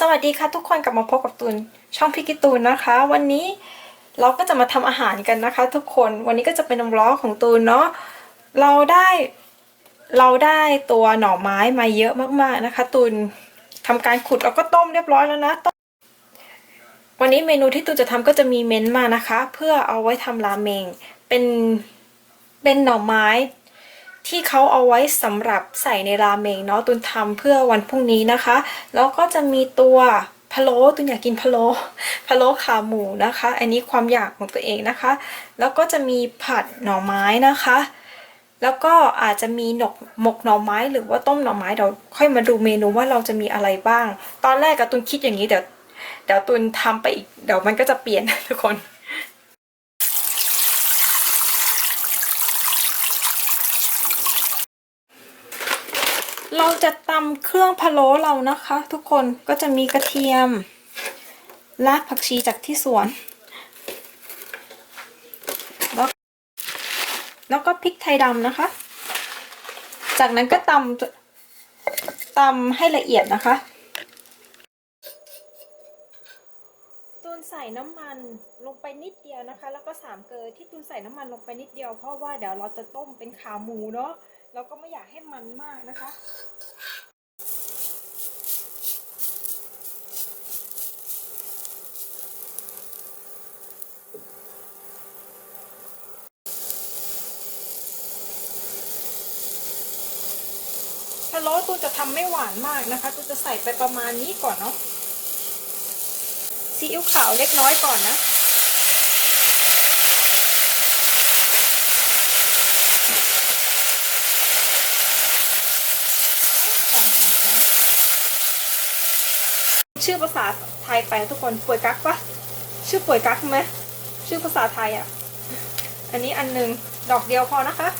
สวัสดีค่ะทุกคนกลับมาพบกับตูนช่องพิกิตูนนะคะ วันนี้เราก็จะมาทำอาหารกันนะคะ ทุกคนวันนี้ก็จะเป็นวล้อของตูนเนาะเราได้เราได้ตัวหน่อไม้มาเยอะมากๆนะคะ ตูนทำการขุดแล้วก็ต้มเรียบร้อยแล้วนะวันนี้เมนูที่ตูนจะทำก็จะมีเม้นต์มานะคะ เพื่อเอาไว้ทำราเมงเป็นเป็นหน่อไม้ ที่เขาเอาไว้สำหรับใส่ในราเมงเนาะตุนทำเพื่อวันพรุ่งนี้นะคะ แล้วก็จะมีตัวพะโล้ตุนอยากกินพะโล้พะโล้ขาหมูนะคะ อันนี้ความอยากของตัวเองนะคะ แล้วก็จะมีผัดหน่อไม้นะคะ แล้วก็อาจจะมีหนกหมกหน่อไม้หรือว่าต้มหน่อไม้เดี๋ยวค่อยมาดูเมนูว่าเราจะมีอะไรบ้าง ตอนแรกกับตุนคิดอย่างนี้เดี๋ยวเดี๋ยวตุนทำไปอีกเดี๋ยวมันก็จะเปลี่ยนทุกคน เราจะตำเครื่องพะโล้เรานะคะ ทุกคนก็จะมีกระเทียมรากผักชีจากที่สวน แล้วแล้วก็พริกไทยดำนะคะ จากนั้นก็ตำตำให้ละเอียดนะคะตูนใส่น้ำมันลงไปนิดเดียวนะคะ แล้วก็สามเกลือที่ตูนใส่น้ำมันลงไปนิดเดียวเพราะว่าเดี๋ยวเราจะต้มเป็นขาหมูเนาะเราก็ไม่อยากให้มันมากนะคะ พะโล้ตูจะทำไม่หวานมากนะคะตูนจะใส่ไปประมาณนี้ก่อนเนาะซีอิ๊วขาวเล็กน้อยก่อนนะชื่อภาษาไทยไปทุกคนป่วยกักปะชื่อป่วยกักไหมชื่อภาษาไทยอะ อันนี้อันหนึ่งดอกเดียวพอนะคะ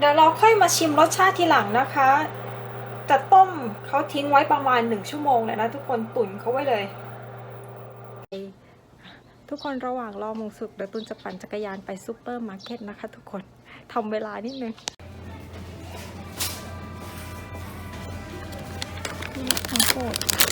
เดี๋ยวเรา ค่อยมาชิมรสชาติทีหลังนะคะแต่ต้มเขาทิ้งไว้ประมาณหนึ่งชั่วโมงเลยนะทุกคนตุ๋นเขาไว้เลย ทุกคนระหว่างรอมงสุกเดี๋ยวตุนจะปั่นจักรยานไปซูเปอร์มาร์เก็ตนะคะ ทุกคนทำเวลานิดนึงนี่ทั้งโคตร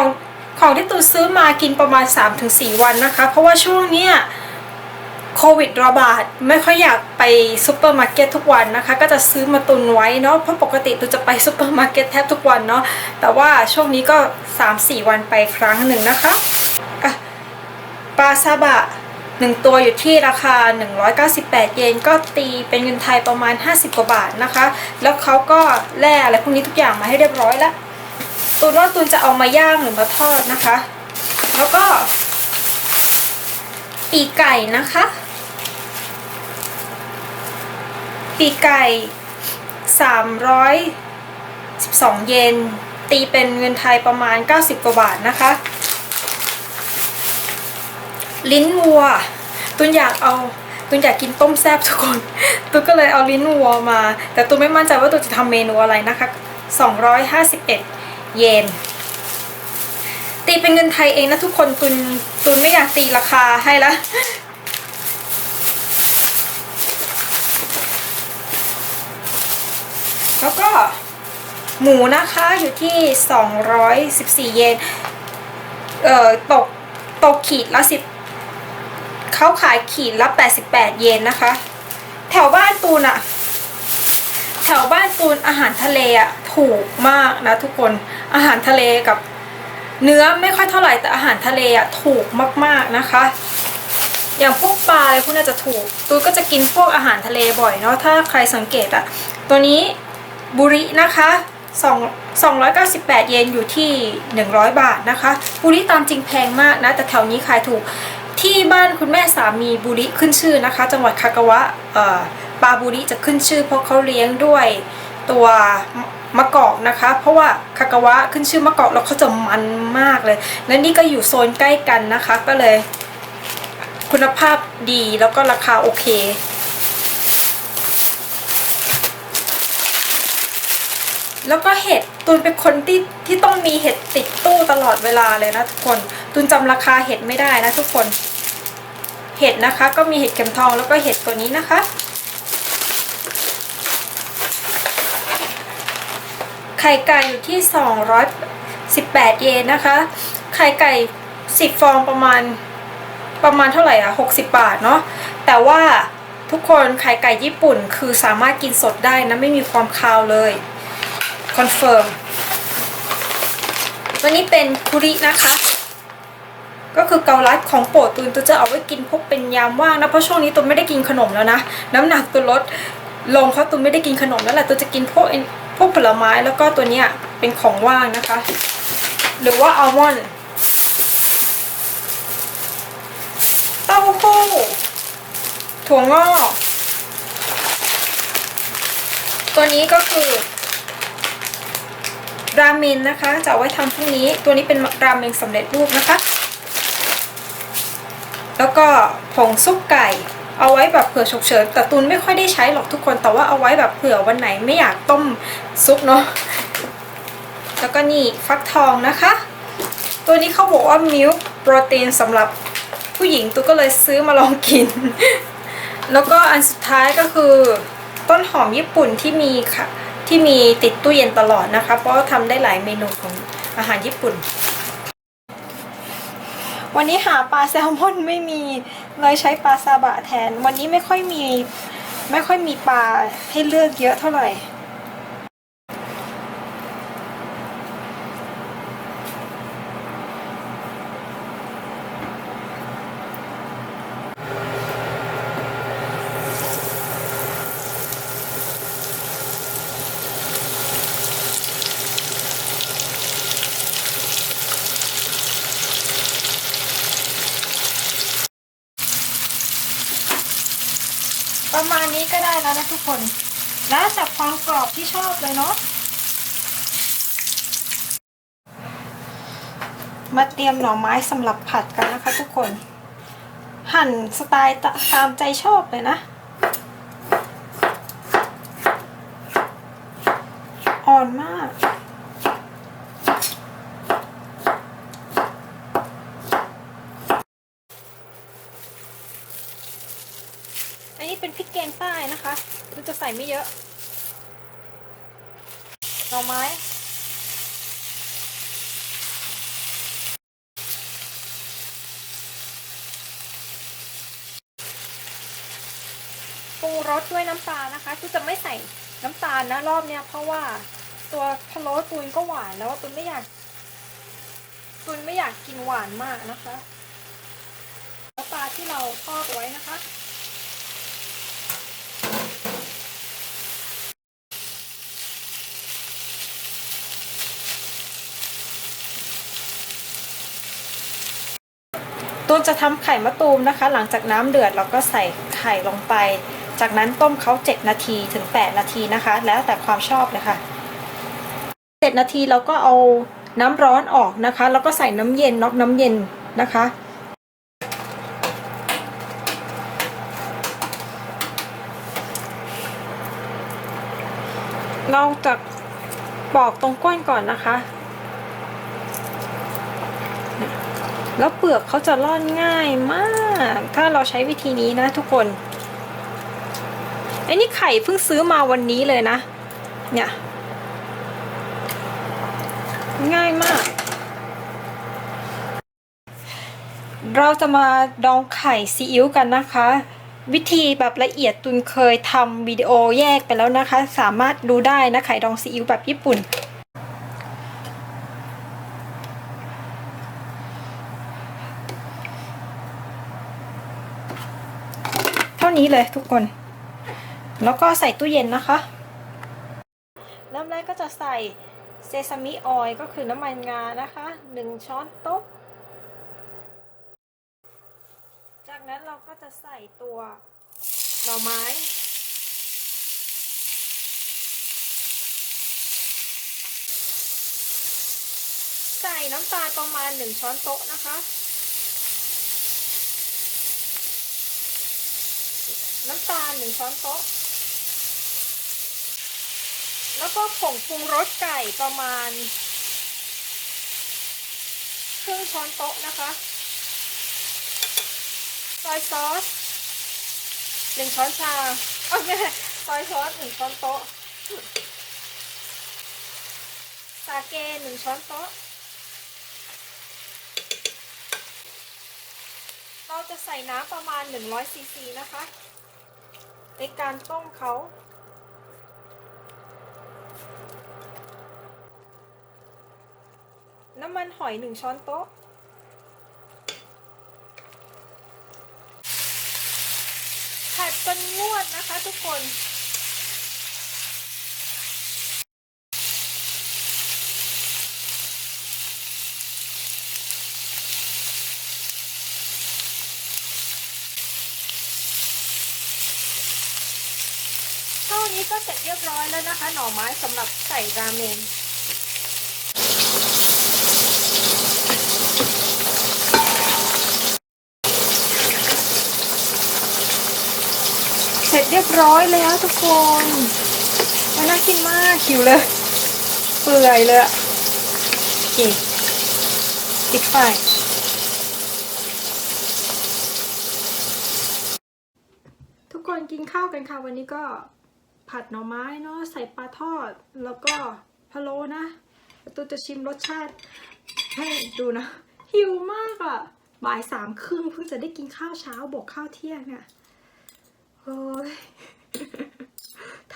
ของของที่ตูซื้อมากินประมาณ 3-4 วันนะคะ เพราะว่าช่วงเนี้ยโควิดระบาดไม่ค่อยอยากไปซูเปอร์มาร์เก็ตทุกวันนะคะ ก็จะซื้อมาตุนไว้เนาะเพราะปกติตูจะไปซูเปอร์มาร์เก็ตแทบทุกวันเนาะแต่ว่าช่วงนี้ก็ 3-4 วันไปครั้งหนึ่งนะคะะปลาซาบะหนึ่งตัวอยู่ที่ราคา 198 เยนก็ตีเป็นเงินไทยประมาณ 50 กว่าบาทนะคะ แล้วเขาก็แล่อะไรพวกนี้ทุกอย่างมาให้เรียบร้อยแล้ว ตูนว่าตูนจะเอามาย่างหรือมาทอดนะคะ แล้วก็ ปีกไก่นะคะ ปีกไก่สามร้อยสิบสองเยนตีเป็นเงินไทยประมาณ 90 กว่าบาทนะคะ ลิ้นวัวตุนอยากเอาตุนอยากกินต้มแซ่บทุกคนตุนก็เลยเอาลิ้นวัวมา แต่ตุนไม่มั่นใจว่าตุนจะทำเมนูอะไรนะคะ 251 เยน ตีเป็นเงินไทยเองนะทุกคนตุนตุนไม่อยากตีราคาให้ละแล้วก็หมูนะคะอยู่ที่ 214 เยน เอ่อตกตกขีดละสิบเขาขายขีดละ 88 เยนนะคะ แถวบ้านตูนอะ ถวบ้านตูนอาหารทะเลอะถูกมากนะทุกคนอาหารทะเลกับ เนื้อไม่ค่อยเท่าไหร่แต่อาหารทะเลอะถูกมากๆนะคะ อย่างพวกปลาอะไรพวกนี้จะถูก ตูนก็จะกินพวกอาหารทะเลบ่อยเนาะถ้าใครสังเกตอะตัวนี้บุรินะคะ2 298 เยนอยู่ที่ 100 บาทนะคะบุริตามจริงแพงมากนะแต่แถวนี้ขายถูกที่บ้านคุณแม่สามีบุริขึ้นชื่อนะคะ จังหวัดคากาวะเอ่อ ปาบุริจะขึ้นชื่อเพราะเขาเลี้ยงด้วยตัวมะกอกนะคะ เพราะว่าคากาวะขึ้นชื่อมะกอกแล้วเขาจะมันมากเลย และนี่ก็อยู่โซนใกล้กันนะคะ ก็เลย คุณภาพดีแล้วก็ราคาโอเคแล้วก็เห็ดตูนเป็นคนที่ที่ต้องมีเห็ดติดตู้ตลอดเวลาเลยนะทุกคนตูนจำราคาเห็ดไม่ได้นะทุกคน เห็ดนะคะ ก็มีเห็ดเข็มทองแล้วก็เห็ดตัวนี้นะคะ ไข่ไก่อยู่ที่ 218 เยนนะคะ ไข่ไก่ 10 ฟองประมาณประมาณเท่าไหร่อะ 60 บาทเนาะ แต่ว่าทุกคนไข่ไก่ญี่ปุ่นคือสามารถกินสดได้นะ ไม่มีความคาวเลย คอนเฟิร์ม วันนี้เป็นคุรินะคะ ก็คือเกาลัดของโปรดตูนตูนจะเอาไว้กินพวกเป็นยามว่างนะ เพราะช่วงนี้ตูนไม่ได้กินขนมแล้วนะ น้ำหนักตูนลดลงเพราะตูนไม่ได้กินขนมแล้วแหละตูนจะกินพวก วกผลไม้แล้วก็ตัวเนี้ยเป็นของว่างนะคะ หรือว่าอัลมอนด์เต้าหู้ถั่วงอก ตัวนี้ก็คือราเมนนะคะจะเอาไว้ทำพรุ่งนี้ ตัวนี้เป็นราเมนสำเร็จรูปนะคะ แล้วก็ผงซุปไก่ เอาไว้แบบเผื่อฉุกเฉินแต่ตูนไม่ค่อยได้ใช้หรอกทุกคน แต่ว่าเอาไว้แบบเผื่อวันไหนไม่อยากต้ม ซุปเนาะแล้วก็นี่ฟักทองนะคะ ตัวนี้เขาบอกว่ามิลค์โปรตีนสำหรับผู้หญิงตูก็เลยซื้อมาลองกิน แล้วก็อันสุดท้ายก็คือต้นหอมญี่ปุ่นที่มีค่ะที่มีติดตู้เย็นตลอดนะคะ เพราะทำได้หลายเมนูของอาหารญี่ปุ่น วันนี้หาปลาแซลมอนไม่มีเลยใช้ปลาซาบะแทน วันนี้ไม่ค่อยมีไม่ค่อยมีปลาให้เลือกเยอะเท่าไหร่ ประมาณนี้ก็ได้แล้วนะทุกคน แล้วจากความกรอบที่ชอบเลยเนาะ มาเตรียมหน่อไม้สำหรับผัดกันนะคะทุกคน หั่นสไตล์ตะตามใจชอบเลยนะ อ่อนมาก ไม่เยอะหน่อไม้ปรุงรสด้วยน้ำตาลนะคะคือจะไม่ใส่น้ำตาลนะรอบเนี้ยเพราะว่าตัวพะโล้ตุนก็หวานแล้วตุนไม่อยากตุนไม่อยากกินหวานมากนะคะแล้วปลาที่เราทอดไว้นะคะ ตูนจะทำไข่มะตูมนะคะ หลังจากน้ำเดือดเราก็ใส่ไข่ลงไป จากนั้นต้มเขา7นาทีถึง 8 นาทีนะคะ แล้วแต่ความชอบเลยค่ะ7นาทีเราก็เอาน้ำร้อนออกนะคะ แล้วก็ใส่น้ำเย็นน็อกน้ำเย็นนะคะเราจะปอกตรงก้นก่อนนะคะ แล้วเปลือกเขาจะร่อนง่ายมาก ถ้าเราใช้วิธีนี้นะทุกคนไอ้นี่ไข่เพิ่งซื้อมาวันนี้เลยนะ เนี่ย ง่ายมาก เราจะมาดองไข่ซีอิ๊วกันนะคะ วิธีแบบละเอียดตุนเคยทำวิดีโอแยกไปแล้วนะคะ สามารถดูได้นะไข่ดองซีอิ๊วแบบญี่ปุ่น เท่า นี้เลยทุกคน แล้วก็ใส่ตู้เย็นนะคะ เริ่มแรกก็จะใส่เซซามิออยล์ก็คือน้ำมันงานะคะ1ช้อนโต๊ะ จากนั้นเราก็จะใส่ตัวหน่อไม้ ใส่น้ำตาลประมาณ1ช้อนโต๊ะนะคะ น้ำตาล1ช้อนโต๊ะ แล้วก็ผงปรุงรสไก่ประมาณครึ่งช้อนโต๊ะนะคะซอยซอสหนึ่งช้อนชาโอเคซอยซอสหนึ่งช้อนโต๊ะ สาเกหนึ่งช้อนโต๊ะ เราจะใส่น้ำประมาณ100ซีซีนะคะ ในการต้มเขาน้ำมันหอยหนึ่งช้อนโต๊ะ ผัดจนงวดนะคะทุกคน นี้ก็เสร็จเรียบร้อยแล้วนะคะ หน่อไม้สำหรับใส่ราเมนเสร็จเรียบร้อยแล้วทุกคนมันน่ากินมากหิวเลย เปื่อยเลยอะโอเคปิดไฟทุกคนกินข้าวกันค่ะวันนี้ก็ ผัดหน่อไม้เนาะใส่ปลาทอด แล้วก็พะโล้นะตูจะชิมรสชาติให้ดูนะ หิวมากอะ่ะบ่ายสามครึ่งเพิ่งจะได้กินข้าวเช้าบวกข้าวเที่ยงเนี่ยโอ้ย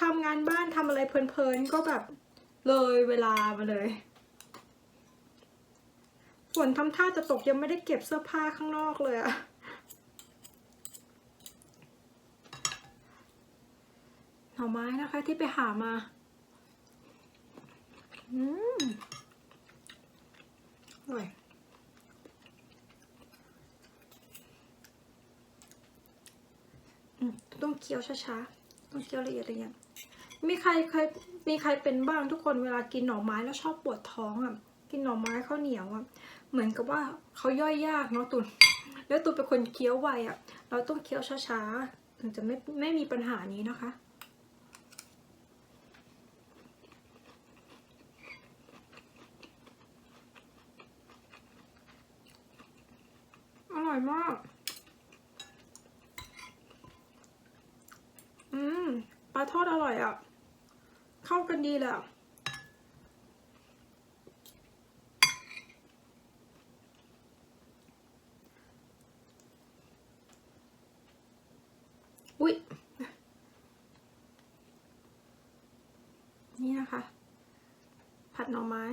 ทำงานบ้านทำอะไรเพลินๆ ก็แบบเลยเวลามาเลยฝนทำท่าจะตกยังไม่ได้เก็บเสื้อผ้าข้างนอกเลยอะ หน่อไม้นะคะที่ไปหามา อืมอร่อยต้องเคี้ยวช้าๆ ต้องเคี้ยวละเอียดละเอียดมีใครเคยมีใครเป็นบ้างทุกคนเวลากินหน่อไม้แล้วชอบปวดท้องอะ กินหน่อไม้ข้าวเหนียวอะ เหมือนกับว่าเขาย่อยยากเนาะตุนแล้วตุนเป็นคนเคี้ยวไวอะ เราต้องเคี้ยวช้าๆ ถึงจะไม่ไม่มีปัญหานี้นะคะ ทอดอร่อยอะ่ะ เข้ากันดีแหละอุ้ยนี่นะคะ ผัดหน่อไม้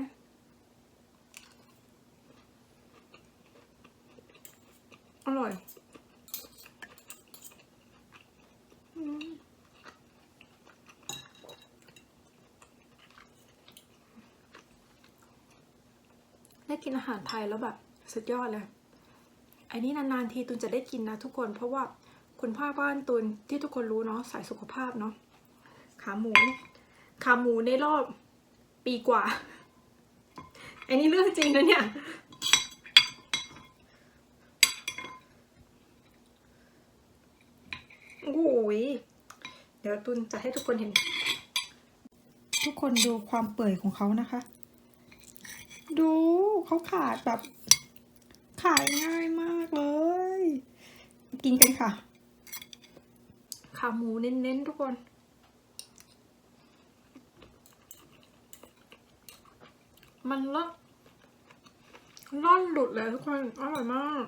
กินอาหารไทยแล้วแบบสุดยอดเลยอันนี้นานๆทีตุนจะได้กินนะทุกคนเพราะว่าคุณพ่อบ้านตุนที่ทุกคนรู้เนาะสายสุขภาพเนาะขาหมูขาหมูในรอบปีกว่า อันนี้เรื่องจริงนะเนี่ยโอ้ยเดี๋ยวตุนจะให้ทุกคนเห็น ทุกคนดูความเปื่อยของเขานะคะ ดูเขาขาดแบบ ขายง่ายมากเลย กินกันค่ะ ขาหมูเน้นๆทุกคน มันละล่อนหลุดเลยทุกคน อร่อยมาก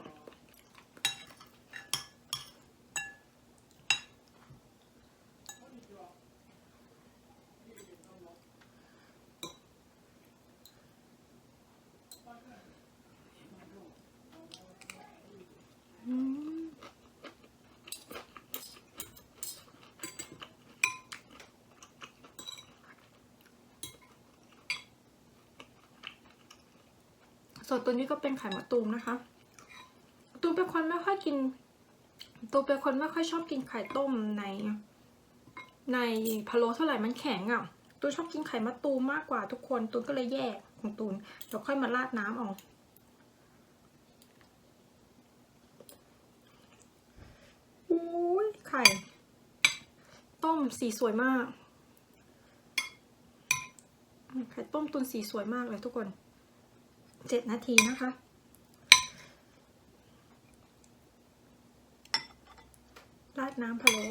ส่วนตัวนี้ก็เป็นไข่มะตูมนะคะ ตูมเป็นคนไม่ค่อยกิน ตูมเป็นคนไม่ค่อยชอบกินไข่ต้มในในพะโล้เท่าไหร่มันแข็งอะ ตูชอบกินไข่มะตูมมากกว่าทุกคน ตูนก็เลยแยกของตูนแล้วค่อยมาราดน้ำออกอุ้ยไข่ ต้มสีสวยมาก ไข่ต้มตุนสีสวยมากเลยทุกคน เจ็ดนาทีนะคะ ราดน้ำพะโล้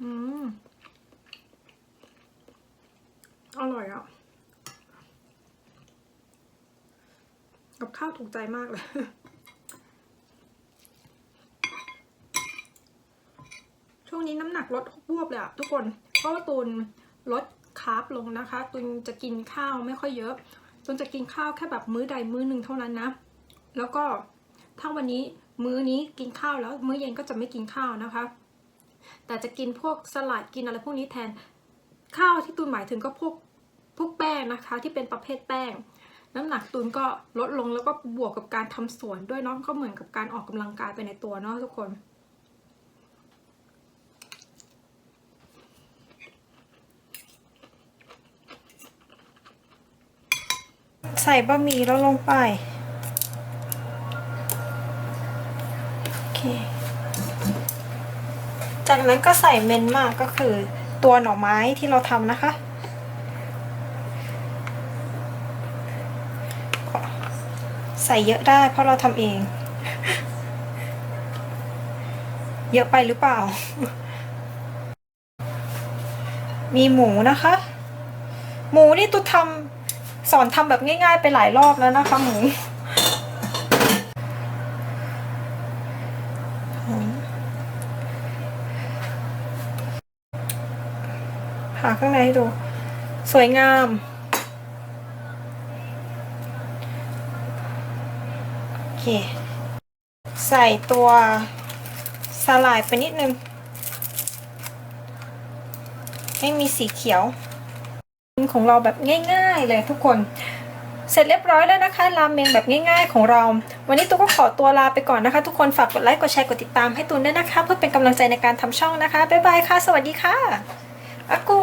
อืม อร่อยอะ กับข้าวถูกใจมากเลยช่วงนี้น้ำหนักลดบวบเลยอะทุกคน เพราะว่าตูน ลดคาร์บลงนะคะตูนจะกินข้าวไม่ค่อยเยอะตูนจะกินข้าวแค่แบบมื้อใดมื้อหนึ่งเท่านั้นนะ แล้วก็ถ้าวันนี้มื้อนี้กินข้าวแล้วมื้อเย็นก็จะไม่กินข้าวนะคะ แต่จะกินพวกสลัดกินอะไรพวกนี้แทนข้าวที่ตูนหมายถึงก็พวกพวกแป้งนะคะ ที่เป็นประเภทแป้ง น้ำหนักตูนก็ลดลงแล้วก็บวกกับการทำสวนด้วยเนาะก็เหมือนกับการออกกำลังกายไปในตัวเนาะทุกคน ใส่บะหมี่แล้วลงไป โอเค จากนั้นก็ใส่เมนมากก็คือตัวหน่อไม้ที่เราทำนะคะใส่เยอะได้เพราะเราทำเอง เยอะไปหรือเปล่า มีหมูนะคะ หมูนี่ตุ๊ทำ สอนทำแบบง่าย ๆ ไปหลายรอบแล้วนะคะหมูหาข้างในให้ดู สวยงาม โอเค ใส่ตัวสลายไปนิดนึง ให้มีสีเขียว ของเราแบบง่าย ๆ เลยทุกคน เสร็จเรียบร้อยแล้วนะคะราเมงแบบง่าย ๆ ของเรา วันนี้ตูก็ขอตัวลาไปก่อนนะคะ ทุกคนฝากกดไลค์กดแชร์กดติดตามให้ตูนด้วยนะคะ เพื่อเป็นกำลังใจในการทำช่องนะคะบ๊ายบายค่ะ สวัสดีค่ะอากู